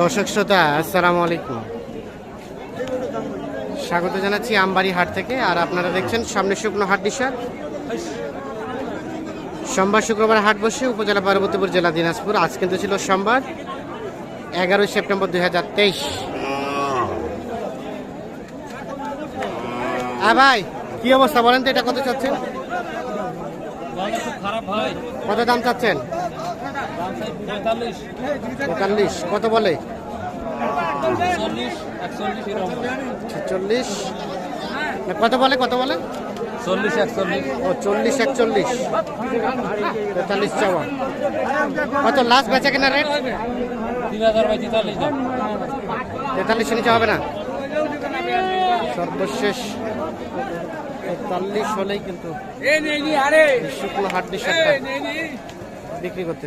দর্শক শ্রোতা আসসালামু আলাইকুম। স্বাগত জানাচ্ছি আমবাড়ি হাট থেকে আর আপনারা দেখছেন সামনে শুকনো হাট দিশার। সোমবার শুক্রবার হাট বসে উপজেলা পার্বতীপুর জেলা দিনাজপুর। আজ কিন্তু ছিল সোমবার এগারোই সেপ্টেম্বর দুই হাজার তেইশ। হ্যাঁ ভাই কি অবস্থা বলেন তো এটা কত চাচ্ছেন? কত দাম চাচ্ছেন? পঁয়তাল্লিশ। কত বলে? চল্লিশ কত বলে কত বলে? চল্লিশ একচল্লিশ। ও চল্লিশ একচল্লিশ। তেতাল্লিশ চাওয়া কত লাস্ট বেচা কেনা রেট তিন হাজার বাই তেতাল্লিশ। তেতাল্লিশ নিচে হবে না? সর্বশেষ তেতাল্লিশ হলেই কিন্তু এই শুকনো ডিশারটা বিক্রি করতে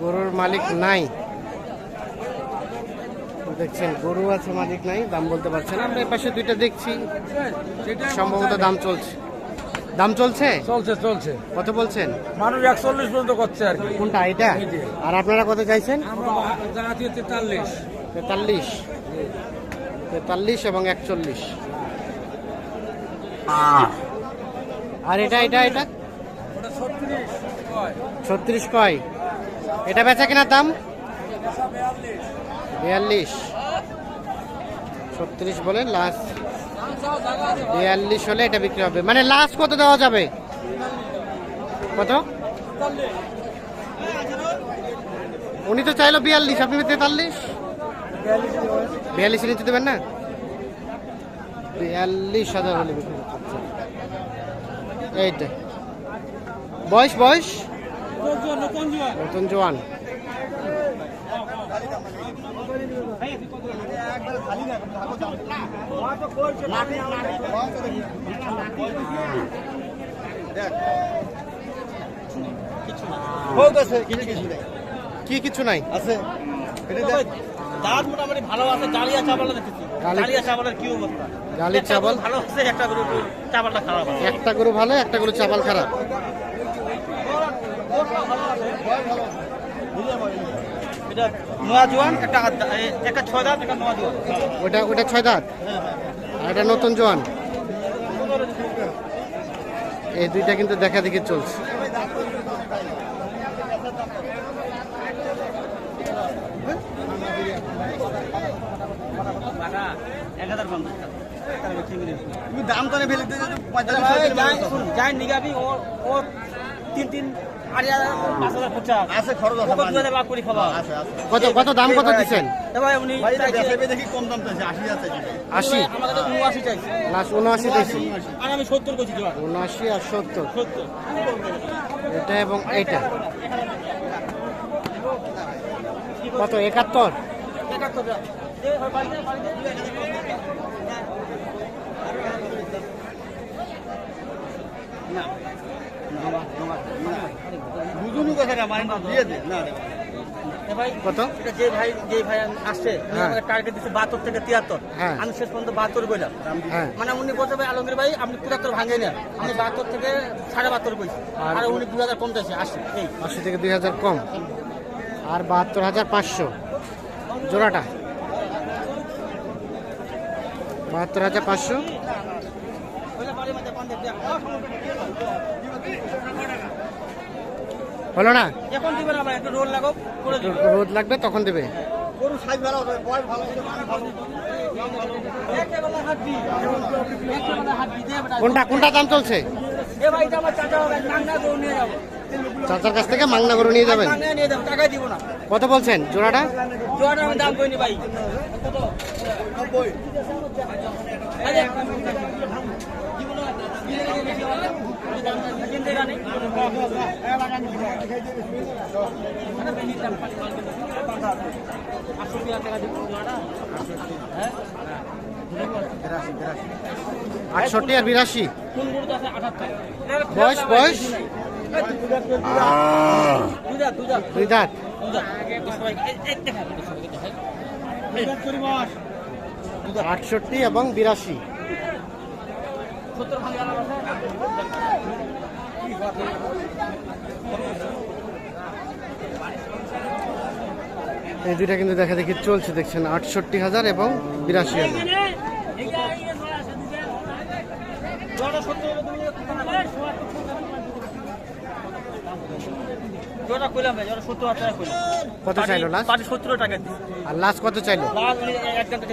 গরুর মালিক নাই। দেখছেন গরু আছে মালিক নাই দাম বলতে পারছেন আমরা এই পাশে দুইটা দেখছি। সম্ভবত দাম চলছে। দাম চলছে? চলছে চলছে। কত বলছেন? মানুষ একচল্লিশ পর্যন্ত করছে আর কি। কোনটা? এটা আর আপনারা কত চাইছেন? তেতাল্লিশ। তেতাল্লিশ। তেতাল্লিশ এবং একচল্লিশ। আর এটা এটা এটা? ছত্রিশ। ছত্রিশ কয়? এটা বেচা কেনার দাম? বিয়াল্লিশ। ছত্রিশ বলে লাস্ট বিয়াল্লিশ হলে এটা বিক্রি হবে। মানে লাস্ট কত দেওয়া যাবে? কত? উনি তো চাইলো বিয়াল্লিশ, আপনি তেতাল্লিশ? বিয়াল্লিশ নিচে দেবেন না? বিয়াল্লিশ হাজার হলে বিক্রি। এইটা বয়স বয়স? নতুন জোয়ান। কিছু কিছু নেই? কি কিছু নাই আছে দাঁত মোটামুটি ভালো আছে ডালিয়া চাবালা দেখেছি। ডালিয়া চাবালের কি অবস্থা? চাবাল? ভালো আছে একটা গরু চাবালটা খারাপ আছে। একটা গরু ভালো একটা গরু চাপাল খারাপ। এটা নোয়া জোয়ান একটা একটা ছয় দাঁত একটা নোয়া জোয়ান ওটা ওটা ছয় দাঁত? আর এটা নতুন জোয়ান? এই দুইটা কিন্তু দেখা দেখি চলছে। দাম তো ফেলে দিতে যাই নিগাবি ও ও তিন তিন খরচা। আছে খরচ কত কত দাম কত দিচ্ছেন এবার উনি দেখি কম দাম আশি আছে আশি? উনআশি চাইছে। লাস্ট উনআশি আর আমি সত্তর করছি উনআশি আর সত্তর। সত্তর। এটা এবং এইটা। কত একাত্তর। না। বুঝুনি কথাটা, মানে দিয়ে দে। না রে। এ ভাই, কত? যে ভাই যে ভাই আসছে হ্যাঁ। আমাকে টার্গেট দিচ্ছে বাহাত্তর থেকে তিয়াত্তর। হ্যাঁ। আমি শেষ পর্যন্ত বাহাত্তর বললাম হ্যাঁ। মানে উনি বলছে ভাই আলমগীর ভাই আপনি পঁচাত্তর ভাঙে না। আমি বাহাত্তর থেকে সাড়ে বাহাত্তর বলছি আর- উনি দু হাজার কম চাইছে আশি থেকে দুই হাজার কম। আর বাহাত্তর হাজার পাঁচশো। জোড়াটা? বাহাত্তর হাজার পাঁচশো? হলো না? এখন একটা রোদ লাগবে তখন দেবে। গরু সাইজ ভালো হবে বয়স ভালো হবে মানে কোনটা কোনটা দাম চলছে? এ ভাই এটা আমার চাচা হবে নাংনা গরু নিয়ে যাব। চাচার কাছ থেকে মাংনা গরু নিয়ে যাবেন? কত বলছেন জোড়াটা? জোয়াটা আটষট্টি আর বিরাশি। বয়স বয়স? দুই দাঁত। আটষট্টি এবং বিরাশি। এই দুইটা কিন্তু দেখা দেখি চলছে দেখছেন আটষট্টি হাজার এবং বিরাশি হাজার। কত চাইলো last? সত্তর টাকা আর লাস্ট কত চাইলো?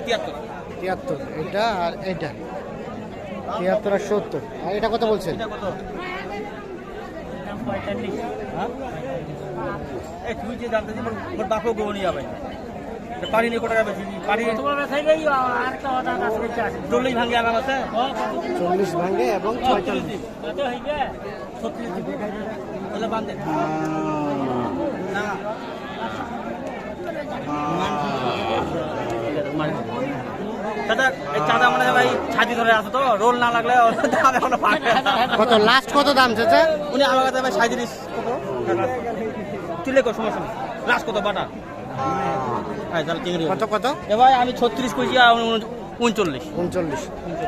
তিয়াত্তর। তিয়াত্তর এটা আর এটা তিয়াত্তর আর সত্তর। আর এটা কত বলছেন? হ্যাঁ? তুই যে জানতে বাপও যাবে। নিয়ে চল্লিশ আরাম আছে? চল্লিশ ভাঙ্গে এবং ছয়চল্লিশ দাদা চাঁদা ধরে আছে তো রোল না লাগলে দাম এখনও কত লাস্ট কত দাম চাচা উনি আমার কাছে ভাই সাঁত্রিশ কত? তুলে কো সমস্যা নেই। লাস্ট কত বাটা? হ্যাঁ তাহলে চিংড়ি কত কত? এ ভাই আমি ছত্রিশ কেজি আর উনচল্লিশ। উনচল্লিশ।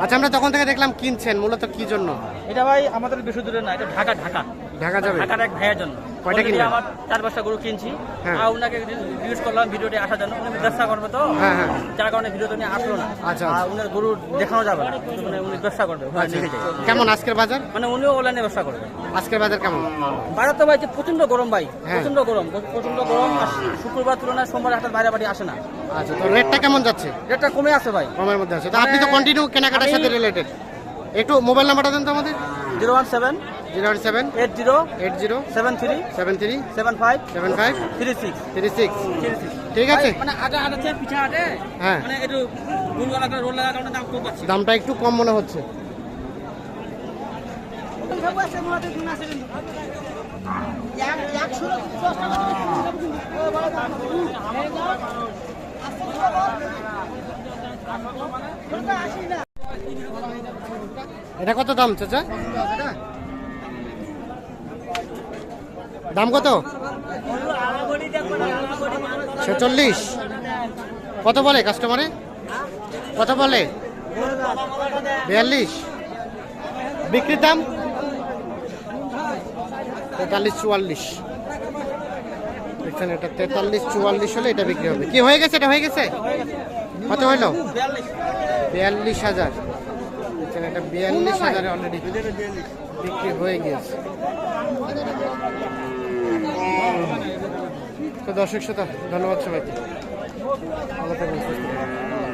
আচ্ছা আমরা তখন থেকে দেখলাম কিনছেন মূলত কি জন্য? এটা ভাই আমাদের বেশি দূরে না এটা ঢাকা ঢাকা। ঢাকা যাবে? ঢাকার এক ভাইয়ের জন্য। কয়টা কিনলেন? আমার চার পাঁচটা গরু কিনছি। হ্যাঁ। আর ওনাকে করলাম ভিডিওটি আসার জন্য। উনি ব্যবসা করবে তো? হ্যাঁ, হ্যাঁ। যার কারণে ভিডিওতে নিয়ে আসলো না। আচ্ছা, আর উনার গরু দেখানো যাবে না। মানে উনি ব্যবসা করবে। আচ্ছা। কেমন আজকের বাজার? মানে উনিও অনলাইনে ব্যবসা করবে। আজকের বাজার কেমন? বাজার তো ভাই যে প্রচণ্ড গরম ভাই। প্রচণ্ড গরম। প্রচণ্ড গরম। আর শুক্রবার তুলনায় সোমবার হাটের বাইরে বাড়ি আসে না। আচ্ছা তো রেটটা কেমন যাচ্ছে? রেটটা কমে আছে ভাই। কমের মধ্যে আছে। তো আপনি তো কন্টিনিউ কেনাকাটার সাথে রিলেটেড একটু মোবাইল নাম্বারটা দেন তো আমাদের। Zero one seven zero seven eight zero eight zero seven three seven three seven five seven five three six three six ঠিক আছে? মানে চেয়ে পিছা হ্যাঁ। মানে একটু গুণ লাগা রোল লাগার কারণে দাম কম পাচ্ছি দামটা একটু কম মনে হচ্ছে। এটা কত দাম চাচা? দাম কত? ছেচল্লিশ। কত বলে কাস্টমারে কত বলে? বিয়াল্লিশ। বিক্রির দাম? তেতাল্লিশ চুয়াল্লিশ। দেখছেন এটা তেতাল্লিশ চুয়াল্লিশ হলে এটা বিক্রি হবে। কি হয়ে গেছে? এটা হয়ে গেছে? কত হলো বিয়াল্লিশ হাজার। দেখছেন এটা বিয়াল্লিশ হাজারে অলরেডি বিক্রি হয়ে গিয়েছে তো দর্শক শ্রোতা ধন্যবাদ সবাইকে ভালো।